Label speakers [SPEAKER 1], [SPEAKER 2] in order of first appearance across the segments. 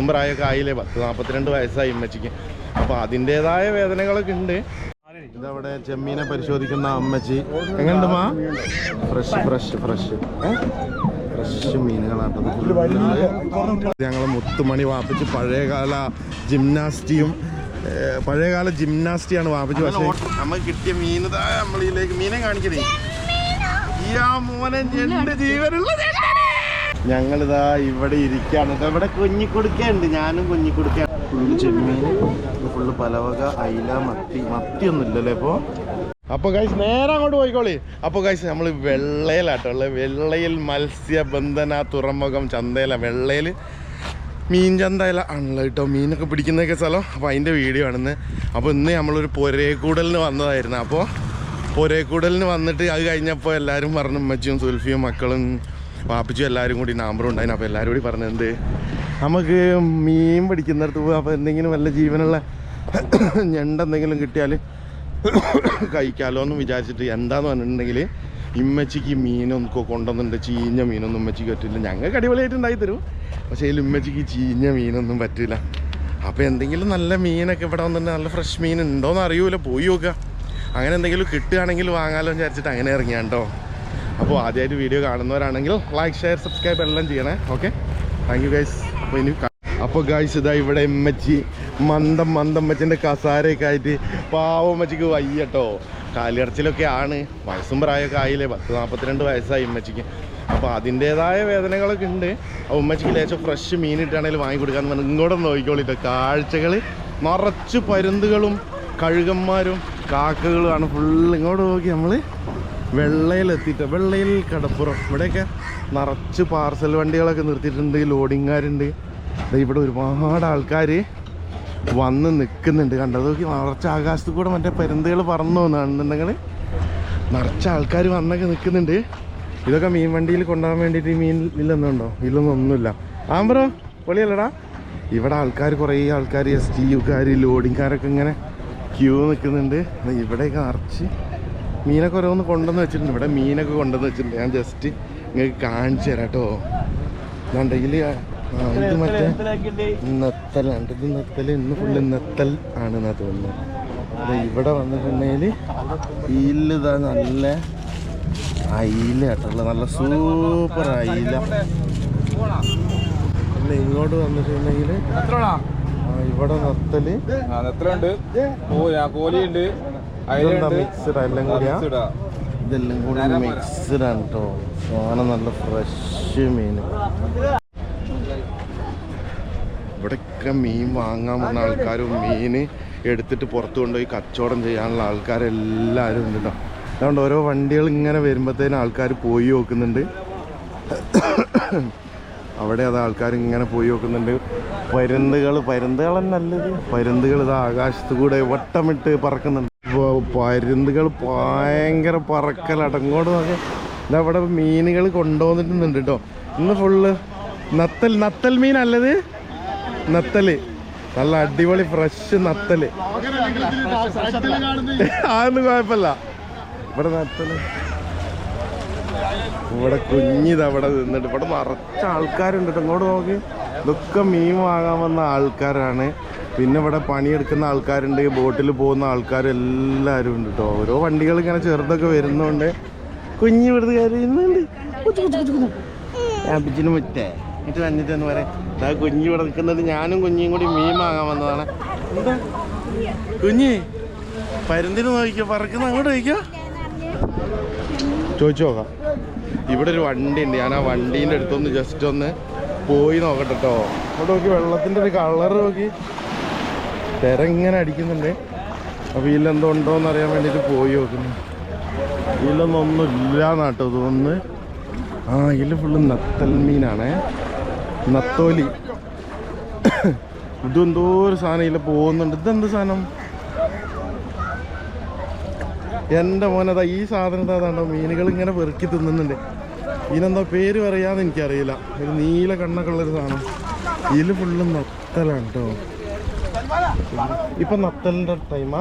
[SPEAKER 1] വയസ്സും പ്രായമൊക്കെ ആയില്ലേ പത്ത് നാൽപ്പത്തിരണ്ട് വയസ്സായി അമ്മച്ചിക്ക് അപ്പൊ അതിൻ്റെതായ വേദനകളൊക്കെ ഉണ്ട് ഇതവിടെ ചെമ്മീനെ പരിശോധിക്കുന്ന അമ്മച്ചി എങ്ങനെയുണ്ട് മാ ഫ്രഷ് ഫ്രഷ് ഫ്രഷ് ഫ്രഷ് മീനുകളാട്ടത് ഞങ്ങൾ മുത്തുമണി വാപ്പിച്ച് പഴയകാല ജിംനാസ്റ്റിയും പഴയകാല ജിംനാസ്റ്റിയാണ് വാപ്പിച്ച് പക്ഷേ നമുക്ക് കിട്ടിയ മീൻ നമ്മളിലേക്ക് മീനെ കാണിക്കണേ ഈ ആ മോനെ ജീവനുള്ള ഞങ്ങളിതാ ഇവിടെ ഇരിക്കുകയാണ് ഇവിടെ കുഞ്ഞിക്കൊടുക്കുന്നുണ്ട് ഞാനും കുഞ്ഞിക്കൊടുക്ക ഫുള്ള് ചെമ്മീൻ ഫുള്ള് പലവക അയില മത്തി മത്തി ഇല്ലല്ലേ ഇപ്പോൾ അപ്പോൾ കൈസ് നേരെ അങ്ങോട്ട് പോയിക്കോളി അപ്പോൾ കൈസ് നമ്മൾ വെള്ളയിലാട്ടോ ഉള്ളത് വെള്ളയിൽ മത്സ്യബന്ധന തുറമുഖം ചന്തയില വെള്ളയിൽ മീൻ ചന്തയില ആണല്ലോ കേട്ടോ മീനൊക്കെ പിടിക്കുന്നൊക്കെ സ്ഥലം അപ്പോൾ അതിന്റെ വീഡിയോ ആണെന്ന് അപ്പോൾ ഇന്ന് നമ്മളൊരു പൊരേക്കൂടലിന് വന്നതായിരുന്നു അപ്പോൾ പൊരേക്കൂടലിന് വന്നിട്ട് അത് കഴിഞ്ഞപ്പോൾ എല്ലാരും പറഞ്ഞു ഉമ്മച്ചിയും സുൽഫിയും മക്കളും വാപ്പിച്ചു എല്ലാവരും കൂടി നമ്പറും ഉണ്ടായിരുന്നു അപ്പോൾ എല്ലാവരും കൂടി എന്ത് നമുക്ക് മീൻ പിടിക്കുന്നിടത്ത് പോകും അപ്പോൾ എന്തെങ്കിലും വല്ല ജീവനുള്ള ഞണ്ടെന്തെങ്കിലും കിട്ടിയാൽ കഴിക്കാമല്ലോ എന്ന് വിചാരിച്ചിട്ട് എന്താന്ന് പറഞ്ഞിട്ടുണ്ടെങ്കിൽ ഇമ്മച്ചിക്ക് മീനൊന്നും കൊണ്ടുവന്നിട്ട് ചീഞ്ഞ മീനൊന്നും ഉമ്മച്ചിക്ക് പറ്റില്ല ഞങ്ങൾക്ക് അടിപൊളിയായിട്ടുണ്ടായി തരും പക്ഷേ അതിൽ ഉമ്മച്ചിക്ക് ചീഞ്ഞ മീനൊന്നും പറ്റില്ല അപ്പോൾ എന്തെങ്കിലും നല്ല മീനൊക്കെ ഇവിടെ വന്നിട്ട് നല്ല ഫ്രഷ് മീൻ ഉണ്ടോയെന്ന് അറിയൂല പോയി നോക്കുക അങ്ങനെ എന്തെങ്കിലും കിട്ടുകയാണെങ്കിൽ വാങ്ങാമല്ലോ എന്ന് വിചാരിച്ചിട്ട് അങ്ങനെ ഇറങ്ങിയാണ്ടോ അപ്പോൾ ആദ്യമായിട്ട് വീഡിയോ കാണുന്നവരാണെങ്കിൽ ലൈക്ക് ഷെയർ സബ്സ്ക്രൈബ് എല്ലാം ചെയ്യണേ ഓക്കെ താങ്ക് യു ഗൈസ് അപ്പോൾ ഇനി അപ്പോൾ ഗൈസ് ഇതാ ഇവിടെ എമ്മച്ചി മന്ദം മന്ദം മച്ചൻ്റെ കസാരയൊക്കെ ആയിട്ട് പാവമ്മച്ചിക്ക് വയ്യട്ടോ കാലിടച്ചിലൊക്കെ ആണ് വയസ്സും പ്രായമൊക്കെ ആയില്ലേ പത്ത് നാൽപ്പത്തിരണ്ട് വയസ്സായി ഉമ്മച്ചിക്ക് അപ്പോൾ അതിൻ്റേതായ വേദനകളൊക്കെ ഉണ്ട് ആ ഉമ്മച്ചിക്ക് ലേശം ഫ്രഷ് മീനിട്ടാണെങ്കിലും വാങ്ങിക്കൊടുക്കാൻ പറഞ്ഞാൽ ഇങ്ങോട്ട് നോക്കിക്കോളിട്ടോ കാഴ്ചകൾ നിറച്ച് പരുന്തുകളും കഴുകന്മാരും കാക്കകളുമാണ് ഫുള്ള് ഇങ്ങോട്ട് നോക്കി നമ്മൾ വെള്ളയിലെത്തിയിട്ട് വെള്ളയിൽ കടപ്പുറം ഇവിടെയൊക്കെ നിറച്ച് പാർസൽ വണ്ടികളൊക്കെ നിർത്തിയിട്ടുണ്ട് ലോഡിങ്ങാരുണ്ട് ഇവിടെ ഒരുപാട് ആൾക്കാർ വന്ന് നിൽക്കുന്നുണ്ട് കണ്ടത് നോക്കി നിറച്ച് ആകാശത്ത് കൂടെ മറ്റേ പരുന്തകൾ പറന്നു എന്നാണെന്നുണ്ടെങ്കിൽ നിറച്ച് ആൾക്കാർ വന്നൊക്കെ നിൽക്കുന്നുണ്ട് ഇതൊക്കെ മീൻ വണ്ടിയിൽ കൊണ്ടുപോകാൻ വേണ്ടിയിട്ട് മീൻ ഇല്ലെന്നുണ്ടോ ഇല്ലൊന്നും ഒന്നുമില്ല ആമ്പറോ പൊളിയല്ലടാ ഇവിടെ ആൾക്കാർ കുറേ ആൾക്കാർ എസ് ടി യുക്കാർ ലോഡിങ്കാരൊക്കെ ഇങ്ങനെ ക്യൂ നിൽക്കുന്നുണ്ട് ഇവിടെയൊക്കെ നിറച്ച് മീനൊക്കെ ഓരോന്ന് കൊണ്ടുവന്ന് വെച്ചിട്ടുണ്ട് ഇവിടെ മീനൊക്കെ കൊണ്ടുവന്ന് വെച്ചിട്ടുണ്ട് ഞാൻ ജസ്റ്റ് നിങ്ങൾക്ക് കാണിച്ചു തരാം കേട്ടോ ഇതുണ്ടെങ്കിൽ ഇത് മറ്റേ നെത്തലുണ്ട് ഇത് നെത്തൽ ഇന്ന് ഫുള്ള് നെത്തൽ ആണെന്നാ തോന്നുന്നത് ഇവിടെ വന്നിട്ടുണ്ടെങ്കിൽ ഈലിതാ നല്ല അയില കേട്ടുള്ള നല്ല സൂപ്പർ അയില ഇങ്ങോട്ട് വന്നിട്ടുണ്ടെങ്കിൽ ഇവിടെ നെത്തല് നെത്തലുണ്ട് കോലിയുണ്ട് മിക്സ്ഡ് ആണ് നല്ല ഫ്രഷ് മീൻ ഇവിടെയൊക്കെ മീൻ വാങ്ങാൻ വന്ന ആൾക്കാരും മീൻ എടുത്തിട്ട് പുറത്തു കൊണ്ടുപോയി കച്ചവടം ചെയ്യാനുള്ള ആൾക്കാരെല്ലാരും ഉണ്ട് അതുകൊണ്ട് ഓരോ വണ്ടികൾ ഇങ്ങനെ വരുമ്പോഴത്തേനും ആൾക്കാർ പോയി നോക്കുന്നുണ്ട് അവിടെ അത് ആൾക്കാർ ഇങ്ങനെ പോയി നോക്കുന്നുണ്ട് പരുന്തുകൾ പരുന്തുകൾ നല്ലത് പരുന്തുകൾ ഇത് ആകാശത്ത് കൂടെ വട്ടമിട്ട് പറക്കുന്നുണ്ട് പരുന്തുകൾ ഭയങ്കര പറക്കൽ ഇങ്ങോട്ട് നോക്കി ഇതവിടെ മീനുകൾ കൊണ്ടുവന്നിട്ടുണ്ട് കേട്ടോ ഇന്ന് ഫുള്ള് നത്തൽ നത്തൽ മീൻ അല്ലത് നത്തല് നല്ല അടിപൊളി ഫ്രഷ് നത്തല് അതൊന്നും കുഴപ്പമില്ല ഇവിടെ നത്തല് ഇവിടെ കുഞ്ഞിത് അവിടെ നിന്നിട്ട് ഇവിടെ നിറച്ച ആൾക്കാരുണ്ട് ഇങ്ങോട്ട് നോക്കി ഇതൊക്കെ മീൻ വാങ്ങാൻ വന്ന ആൾക്കാരാണ് പിന്നെ ഇവിടെ പണിയെടുക്കുന്ന ആൾക്കാരുണ്ട് ബോട്ടിൽ പോകുന്ന ആൾക്കാരും എല്ലാവരും ഉണ്ട് കേട്ടോ ഓരോ വണ്ടികൾ ഇങ്ങനെ ചെറുതൊക്കെ വരുന്നുണ്ട് കുഞ്ഞു ഇവിടുന്ന് കരയുന്നുണ്ട് അപ്പിച്ചിന് മുറ്റേ എന്നിട്ട് വന്നിട്ട് പറയാം ഇതാ കുഞ്ഞു ഇവിടെ നിൽക്കുന്നത് ഞാനും കുഞ്ഞും കൂടി മീൻ വാങ്ങാൻ വന്നതാണ് എന്താ കുഞ്ഞ് പരുന്തിന് നോക്കിക്കോ പറക്കുന്ന അങ്ങോട്ട് നോക്കിക്കോ ചോദിച്ചു നോക്കാം ഇവിടെ ഒരു വണ്ടി ഉണ്ട് ഞാൻ ആ വണ്ടീൻ്റെ അടുത്തൊന്ന് ജസ്റ്റ് ഒന്ന് പോയി നോക്കട്ടെ കേട്ടോ അവിടെ നോക്കി വെള്ളത്തിൻ്റെ ഒരു കളർ നോക്കി ഇങ്ങനെ അടിക്കുന്നുണ്ട് അപ്പോൾ ഇതിലെന്തോ ഉണ്ടോ എന്ന് അറിയാൻ വേണ്ടിയിട്ട് പോയി നോക്കുന്നു ഇതിലൊന്നും നാട്ടോ എന്നാട്ടോ തോന്നുന്നു ആ ഇതിൽ ഫുള്ള് നത്തൽ മീനാണേ നത്തോലി ഇതെന്തോ ഒരു സാധനം ഇതിൽ പോകുന്നുണ്ട് ഇതെന്ത് സാധനം എൻ്റെ മോനതാ ഈ സാധനം അതാണ്ടോ മീനുകൾ ഇങ്ങനെ വെറുക്കി തിന്നുന്നുണ്ട് ഇതിനെന്താ പേര് പറയാന്ന് എനിക്കറിയില്ല ഒരു നീല കണ്ണൊക്കെ ഉള്ളൊരു സാധനം ഇതിൽ ഫുള്ള് നത്തലാണ് കേട്ടോ ഇപ്പൊ നത്തലിന്റെ ടൈമാ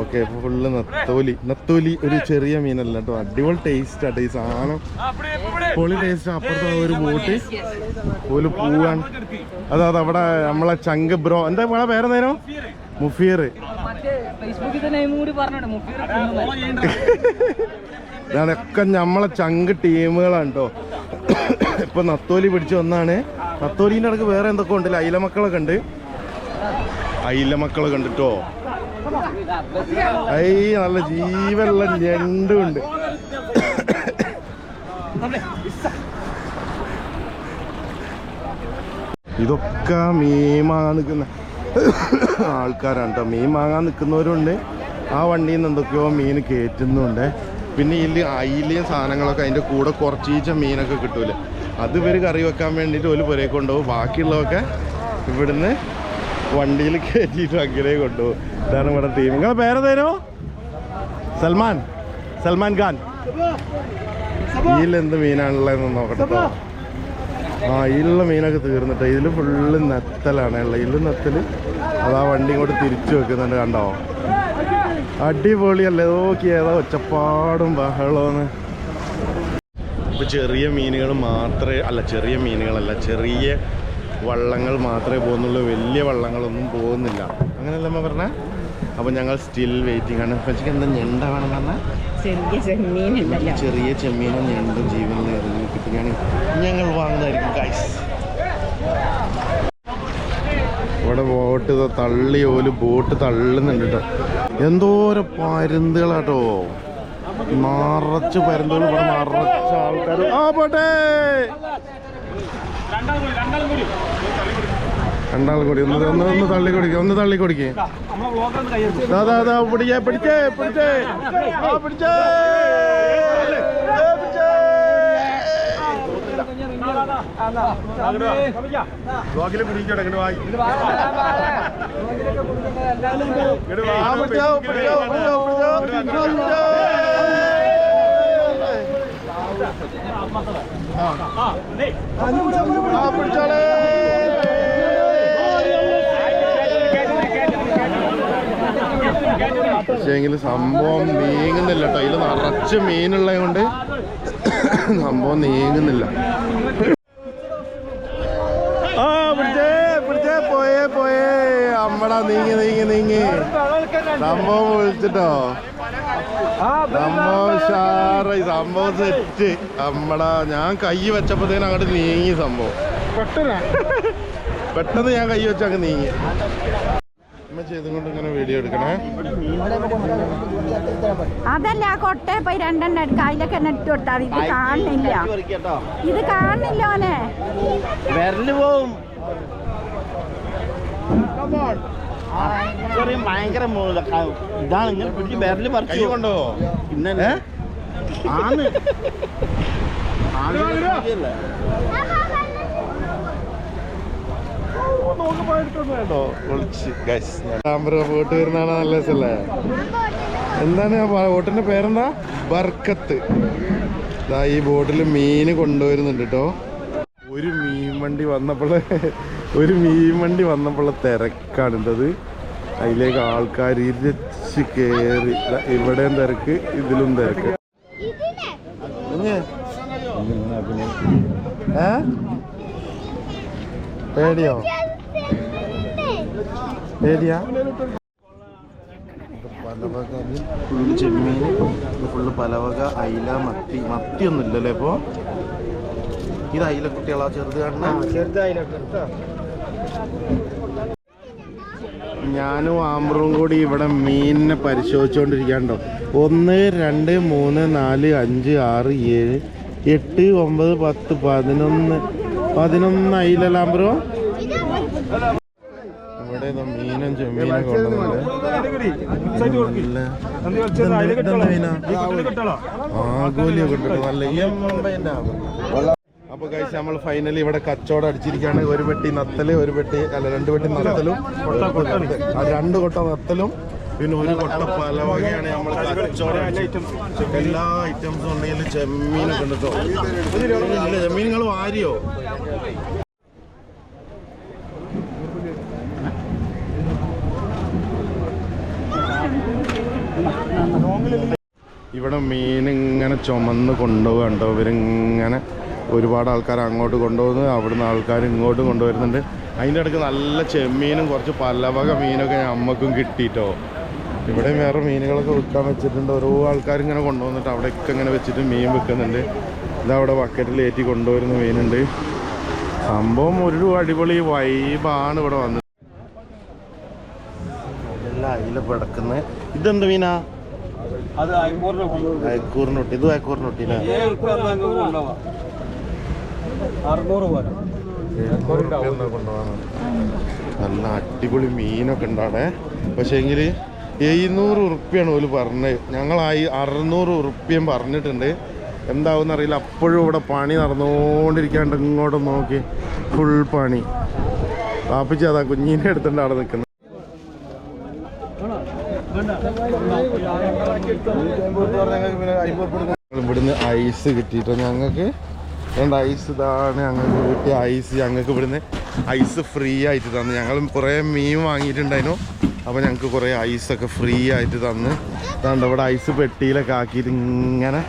[SPEAKER 1] ഓക്കെ ഫുള്ള് നത്തോലി നത്തോലി ഒരു ചെറിയ മീനല്ല കേട്ടോ അടിപൊളി ടേസ്റ്റ് ആട്ടോ ഈ സാധനം പൊളി ടേസ്റ്റ് അപ്പുറത്തെ ഒരു ബോട്ട് ഒരു പൂവാൻ അതാ അത് അവിടെ നമ്മളെ ചങ്ക് ബ്രോ എന്താ നമ്മളെ പേരെന്തേനോ ഇതാണ് ഇതൊക്കെ നമ്മളെ ചങ്ക് ടീമുകളാണ് കേട്ടോ ഇപ്പൊ നത്തോലി പിടിച്ചു വന്നാണ് നത്തോലിന്റെ ഇടക്ക് വേറെ എന്തൊക്കെ ഉണ്ട് അയില മക്കളൊക്കെ ഉണ്ട് അയില മക്കളെ കണ്ടിട്ടോ ഐ നല്ല ജീവനുള്ള ഞണ്ടുണ്ട് ഇതൊക്കെ മീൻ നിൽക്കുന്ന ആൾക്കാരാണ് കേട്ടോ മീൻ വാങ്ങാൻ നിൽക്കുന്നവരുണ്ട് ആ വണ്ടിയിൽ നിന്ന് എന്തൊക്കെയോ മീൻ കയറ്റുന്നുണ്ട് പിന്നെ ഇതിൽ അയിലയും സാധനങ്ങളൊക്കെ അതിൻ്റെ കൂടെ കുറച്ചീച്ച മീനൊക്കെ കിട്ടൂലേ അത് ഇവർ കറി വെക്കാൻ വേണ്ടിയിട്ട് ഒരു പുരയൊക്കെ ഉണ്ടാവും ബാക്കിയുള്ളതൊക്കെ ഇവിടുന്ന് വണ്ടിയിൽ കയറ്റിയിട്ട് അങ്ങനെ കൊണ്ടുപോകും ഇതാണ് ഇവിടെ ടീം നിങ്ങളെ പേരതേനോ സൽമാൻ സൽമാൻ ഖാൻ ഇതിലെന്ത് മീനാണുള്ളതെന്ന് നോക്കട്ടെ ആ ഇതിലുള്ള മീനൊക്കെ തീർന്നിട്ട് ഇതിൽ ഫുള്ള് നെത്തലാണ് ഉള്ളത് ഇതിൽ നെത്തൽ അത് ആ വണ്ടി ഇങ്ങോട്ട് തിരിച്ചു വെക്കുന്നുണ്ട് കണ്ടോ അടിപൊളിയല്ലേ നോക്കി ഏതാ ഒച്ചപ്പാടും ബഹളമെന്ന് ഇപ്പോൾ ചെറിയ മീനുകൾ മാത്രമേ അല്ല ചെറിയ മീനുകളല്ല ചെറിയ വള്ളങ്ങൾ മാത്രമേ പോകുന്നുള്ളൂ വലിയ വള്ളങ്ങളൊന്നും പോകുന്നില്ല അങ്ങനെയല്ല അമ്മ പറഞ്ഞ അപ്പോൾ ഞങ്ങൾ സ്റ്റിൽ വെയിറ്റിംഗ് ആണ് എന്താ ഞെണ്ട വേണം പറഞ്ഞാൽ
[SPEAKER 2] ചെറിയ
[SPEAKER 1] ചെറിയ ചെമ്മീനും ഞണ്ടും ജീവനും കിട്ടുകയാണ് ഞങ്ങൾ വാങ്ങുന്നതായിരിക്കും ഗൈസ് ഇവിടെ ബോട്ട് തള്ളി ഓല് ബോട്ട് തള്ളുന്നുണ്ട് കേട്ടോ എന്തോരം പരുന്തുകളാട്ടോ നിറച്ച് പരുന്തുകൾ ഇവിടെ നിറച്ച് ആൾക്കാർ ആ പോട്ടെ രണ്ടാൾ കൂടി ഒന്ന് ഒന്ന് ഒന്ന് തള്ളി കുടിക്കുക ഒന്ന് തള്ളി കുടിക്കേ അതാ അതാ പിടിക്കേ പിടിച്ചേ പിടിച്ചേ ആ പിടിച്ചേ ബ്ലോഗില് വായി പിടിച്ചോ പക്ഷേങ്കില് സംഭവം നീങ്ങുന്നില്ല കേട്ടോ നിറച്ച് മീനുള്ളത് കൊണ്ട് സംഭവം നീങ്ങുന്നില്ല ആ പോയേ പോയേ അമ്മടാ നീങ്ങി നീങ്ങി നീങ്ങി സംഭവം വിളിച്ചിട്ടോ സംഭവം സംഭവം സെറ്റ് നമ്മടാ ഞാൻ കൈ വെച്ചപ്പോഴത്തേനും അങ്ങോട്ട് നീങ്ങി സംഭവം പെട്ടെന്ന് ഞാൻ കൈ വെച്ച അങ്ങ് നീങ്ങി ചെയ്തുകൊണ്ട് ഇങ്ങനെ വീഡിയോ എടുക്കണേ
[SPEAKER 2] അതല്ല കൊട്ട പോയി രണ്ടെണ്ണം എടുക്ക അതിലൊക്കെ ഇട്ട് കൊടുത്താൽ ഇത് കാണുന്നില്ല ഇത് കാണുന്നില്ല ഓനെ
[SPEAKER 3] വിരല് പോവും ഭയങ്കര ഇതാണ് നിങ്ങൾ പിടിച്ച് ബാരല് പറിച്ചു കൊണ്ടോ പിന്നെ ആണ്
[SPEAKER 1] പോയിട്ട് വരുന്നതാണ് നല്ല രസല്ലേ എന്താണ് ബോട്ടിന്റെ പേരെന്താ ബർക്കത്ത് ഈ ബോട്ടിൽ മീൻ കൊണ്ടുവരുന്നുണ്ട് കേട്ടോ ഒരു മീൻ വണ്ടി വന്നപ്പോൾ ഒരു മീൻ വണ്ടി വന്നപ്പോൾ തിരക്കാണിട്ടത് അതിലേക്ക് ആൾക്കാർ ഇരച്ച് കയറി ഇവിടെയും തിരക്ക് ഇതിലും തിരക്ക് പേടിയോ ഫുള്ള് ചെമ്മീൻ ഫുള്ള് പലവക അയില മത്തി മത്തി ഒന്നും ഇല്ലല്ലേ ഇപ്പോൾ ഇത് അയില കുട്ടികളാ ചെറുത് കാണുന്ന ഞാനും ആമ്പറും കൂടി ഇവിടെ മീനിനെ പരിശോധിച്ചുകൊണ്ടിരിക്കാണ്ടോ ഒന്ന് രണ്ട് മൂന്ന് നാല് അഞ്ച് ആറ് ഏഴ് എട്ട് ഒമ്പത് പത്ത് പതിനൊന്ന് പതിനൊന്ന് അയിലല്ല ആമ്പറോ ഇവിടെ മീനും ചെമ്മീനും ആകോലിയൊക്കെ അപ്പോൾ കഴിച്ച് നമ്മൾ ഫൈനലി ഇവിടെ കച്ചവടം അടിച്ചിരിക്കുകയാണ് ഒരു പെട്ടി നത്തല് ഒരു പെട്ടി അല്ല രണ്ട് പെട്ടി നത്തലും ആ രണ്ട് കൊട്ട നത്തലും പിന്നെ ഒരു കൊട്ട പല വകയാണ് നമ്മൾ കച്ചവടം എല്ലാ ഐറ്റംസും ഉണ്ടെങ്കിലും ചെമ്മീനൊക്കെ ഉണ്ട് ചെമ്മീൻ നിങ്ങൾ വാരിയോ ഇവിടെ മീൻ ഇങ്ങനെ ചുമന്ന് കൊണ്ടുപോകണ്ടോ ഇവരിങ്ങനെ ഒരുപാട് ആൾക്കാർ അങ്ങോട്ട് കൊണ്ടുപോകുന്നു അവിടുന്ന് ആൾക്കാർ ഇങ്ങോട്ട് കൊണ്ടുവരുന്നുണ്ട് അതിൻ്റെ ഇടയ്ക്ക് നല്ല ചെമ്മീനും കുറച്ച് പലവക മീനൊക്കെ അമ്മക്കും കിട്ടിയിട്ടോ ഇവിടെ വേറെ മീനുകളൊക്കെ വിൽക്കാൻ വെച്ചിട്ടുണ്ട് ഓരോ ആൾക്കാർ ഇങ്ങനെ കൊണ്ടുവന്നിട്ട് അവിടെയൊക്കെ ഇങ്ങനെ വെച്ചിട്ട് മീൻ വിൽക്കുന്നുണ്ട് ഇതവിടെ ബക്കറ്റിലേറ്റി കൊണ്ടുവരുന്ന മീനുണ്ട് സംഭവം ഒരു അടിപൊളി വൈബാണ് ഇവിടെ വന്നത് ഇതെന്ത് മീനാ അയക്കൂറിനൊട്ടി ഇത് അയക്കൂറിനൊട്ടിനാ നല്ല അടിപൊളി മീനൊക്കെ ഉണ്ടാണേ എങ്കിൽ എഴുന്നൂറ് ഉറുപ്പിയാണ് ഓല് പറഞ്ഞത് ഞങ്ങളായി അറുന്നൂറ് ഉറുപ്പ്യം പറഞ്ഞിട്ടുണ്ട് എന്താവും അറിയില്ല അപ്പോഴും ഇവിടെ പണി നടന്നുകൊണ്ടിരിക്കാണ്ട് ഇങ്ങോട്ട് നോക്കി ഫുൾ പണി താപ്പിച്ച് അതാ കുഞ്ഞിൻ്റെ അടുത്തുണ്ട് അവിടെ നിൽക്കുന്നത് ഇവിടുന്ന് ഐസ് കിട്ടിയിട്ട് ഞങ്ങൾക്ക് അതുകൊണ്ട് ഐസ് ഇതാണ് ഞങ്ങൾക്ക് കിട്ടിയ ഐസ് ഞങ്ങൾക്ക് ഇവിടുന്ന് ഐസ് ഫ്രീ ആയിട്ട് തന്നു ഞങ്ങൾ കുറേ മീൻ വാങ്ങിയിട്ടുണ്ടായിരുന്നു അപ്പോൾ ഞങ്ങൾക്ക് കുറേ ഐസൊക്കെ ഫ്രീ ആയിട്ട് തന്ന് അതുകൊണ്ട് അവിടെ ഐസ് പെട്ടിയിലൊക്കെ ആക്കിയിട്ട് ഇങ്ങനെ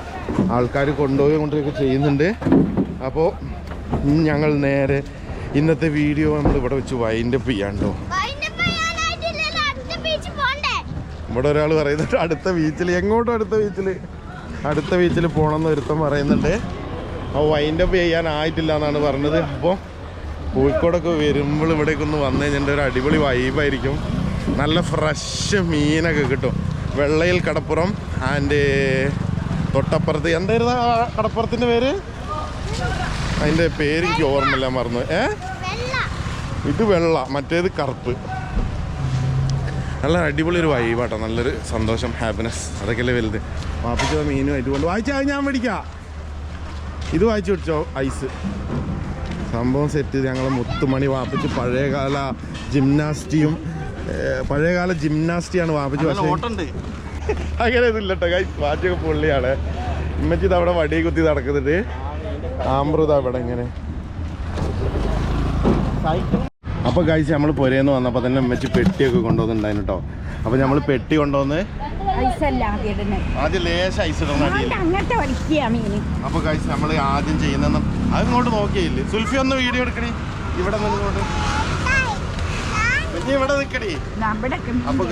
[SPEAKER 1] ആൾക്കാർ കൊണ്ടുപോയി കൊണ്ടൊക്കെ ചെയ്യുന്നുണ്ട് അപ്പോൾ ഞങ്ങൾ നേരെ ഇന്നത്തെ വീഡിയോ നമ്മൾ ഇവിടെ വെച്ച് വൈൻഡപ്പ് ചെയ്യാണ്ടോ ഇവിടെ ഒരാൾ പറയുന്നുണ്ട് അടുത്ത ബീച്ചിൽ എങ്ങോട്ടും അടുത്ത ബീച്ചിൽ അടുത്ത ബീച്ചിൽ പോകണമെന്ന് ഒരുത്തം പറയുന്നുണ്ട് അപ്പോൾ വൈൻഡ് അപ്പ് ചെയ്യാനായിട്ടില്ല എന്നാണ് പറഞ്ഞത് അപ്പോൾ കോഴിക്കോടൊക്കെ വരുമ്പോൾ ഇവിടേക്ക് ഒന്ന് വന്നു കഴിഞ്ഞാൽ ഒരു അടിപൊളി വൈബായിരിക്കും നല്ല ഫ്രഷ് മീനൊക്കെ കിട്ടും വെള്ളയിൽ കടപ്പുറം ആൻഡ് തൊട്ടപ്പുറത്ത് എന്തായിരുന്നു കടപ്പുറത്തിൻ്റെ പേര് അതിൻ്റെ പേര് എനിക്ക് ഓർമ്മയില്ല മറന്നു ഏ ഇത് വെള്ള മറ്റേത് കറുപ്പ് നല്ല അടിപൊളി ഒരു വൈബാട്ടോ നല്ലൊരു സന്തോഷം ഹാപ്പിനെസ് അതൊക്കെയല്ലേ വലുത് മീനും ആയിട്ട് കൊണ്ട് വായിച്ചാൽ ഞാൻ മേടിക്കാം ഇത് വായിച്ചു പിടിച്ചോ ഐസ് സംഭവം സെറ്റ് ചെയ്ത് ഞങ്ങൾ മുത്തുമണി വാപ്പിച്ച് പഴയകാല ജിംനാസ്റ്റിയും പഴയകാല ജിംനാസ്റ്റിയാണ് വാപ്പിച്ച് അങ്ങനെ ഇതില്ല കേട്ടോ കൈ വാച്ചൊക്കെ പുള്ളിയാണ് ഇമ്മച്ചി ഇത് അവിടെ വടി കുത്തി നടക്കുന്നുണ്ട് ആമൃത ഇവിടെ ഇങ്ങനെ അപ്പോൾ കഴിച്ച് നമ്മൾ പുരേന്ന് വന്നപ്പോൾ തന്നെ ഉമ്മച്ചി പെട്ടിയൊക്കെ കൊണ്ടുവന്നിട്ടുണ്ടായിരുന്നു കേട്ടോ അപ്പോൾ നമ്മൾ പെട്ടി കൊണ്ടുവന്ന് ആദ്യം ചെയ്യുന്ന അതിങ്ങോട്ട് നോക്കിയില്ലേ സുൽഫി ഒന്ന് വീഡിയോ എടുക്കണേ ഇവിടെ ഇവിടെ നിക്കടി
[SPEAKER 2] അപ്പൊ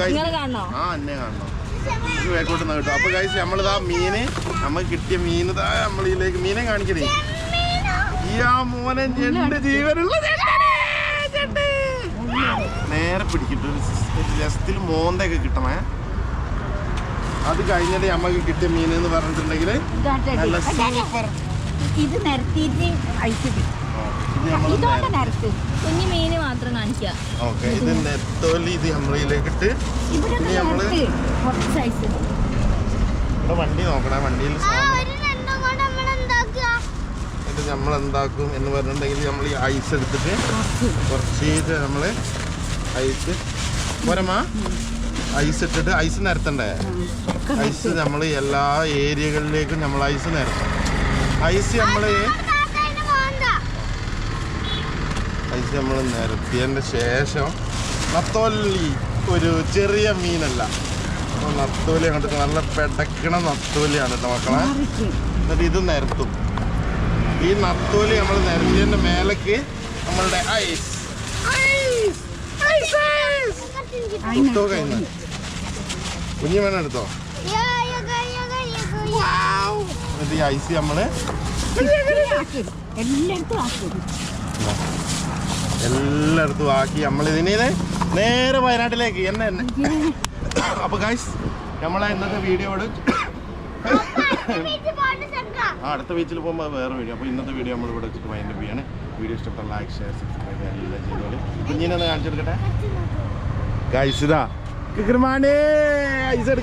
[SPEAKER 2] ആ എന്നെ കാണണം
[SPEAKER 1] വേക്കോട്ട് കിട്ടും അപ്പൊ കഴിച്ച് നമ്മളിതാ മീന് നമ്മൾ കിട്ടിയ മീന് താ നമ്മളിലേക്ക് മീനെ കാണിക്കണേ ഈ മോനെ ചെണ്ട് ജീവനുള്ള നേരെ പിടിക്കിട്ടു ജസ്റ്റിൽ മോന്തയൊക്കെ കിട്ടണേ അത് കഴിഞ്ഞത് നമ്മക്ക് കിട്ടിയ മീൻ എന്ന് പറഞ്ഞിട്ടുണ്ടെങ്കിൽ നല്ല ഇത് നെത്തോലി ഇത് നമ്മളിലേക്ക് ഇട്ട് നമ്മള് ഇവിടെ വണ്ടി നോക്കണേ വണ്ടിയിൽ നമ്മൾ എന്താക്കും എന്ന് പറഞ്ഞിട്ടുണ്ടെങ്കിൽ നമ്മൾ ഈ ഐസ് എടുത്തിട്ട് കുറച്ച് നമ്മള് ഐസ് പോരമാ ഐസ് ഇട്ടിട്ട് ഐസ് നിരത്തണ്ടേ ഐസ് നമ്മൾ എല്ലാ ഏരിയകളിലേക്കും നമ്മൾ ഐസ് നിരത്തണം ഐസ് നമ്മൾ ഐസ് നമ്മൾ നിരത്തിയതിൻ്റെ ശേഷം നത്തോലി ഒരു ചെറിയ മീനല്ല നത്തോലി അങ്ങോട്ട് നല്ല പെടക്കണ നത്തോലിയാണ് കേട്ടോ മക്കളെ എന്നിട്ട് ഇത് നിരത്തും ഈ നത്തോലി നമ്മൾ നിരത്തിയതിൻ്റെ മേലേക്ക് നമ്മളുടെ ഐസ് ഐസ് ഐസ് കുഞ്ഞു വേണം എടുത്തോ എന്നിട്ട് ഈ ഐസ് നമ്മള് എല്ലായിടത്തും ആക്കി നമ്മൾ ഇതിനെ നേരെ വയനാട്ടിലേക്ക് എന്നെ എന്നെ അപ്പൊ ഗൈസ് നമ്മളെ ഇന്നത്തെ വീഡിയോട് ആ അടുത്ത ബീച്ചിൽ പോകുമ്പോൾ വേറെ വീഡിയോ അപ്പോൾ ഇന്നത്തെ വീഡിയോ നമ്മൾ ഇവിടെ വെച്ചിട്ട് വൈൻഡപ്പ് ചെയ്യാണ് വീഡിയോ ഇഷ്ടപ്പെട്ട ലൈക്ക് ഷെയർ സബ്സ്ക്രൈബ് എല്ലാം ചെയ്തോളി കുഞ്ഞിനെ ഒന്ന് കാണിച്ചെടുക്കട്ടെ ഗൈസിതാ കിക്കിർമാനെ ഐസ്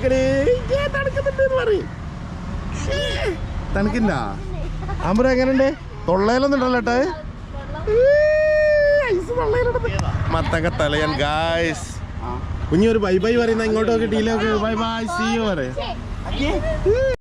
[SPEAKER 1] തണുക്കില്ല അമൃ എങ്ങനെയുണ്ട് തൊള്ളയിലൊന്നും ഇടല്ലേട്ടെ തലയൻ ഗായ്സ് കുഞ്ഞി ഒരു ബൈ ബൈ പറയുന്ന ഇങ്ങോട്ടൊക്കെ ബൈ ബൈ സി യു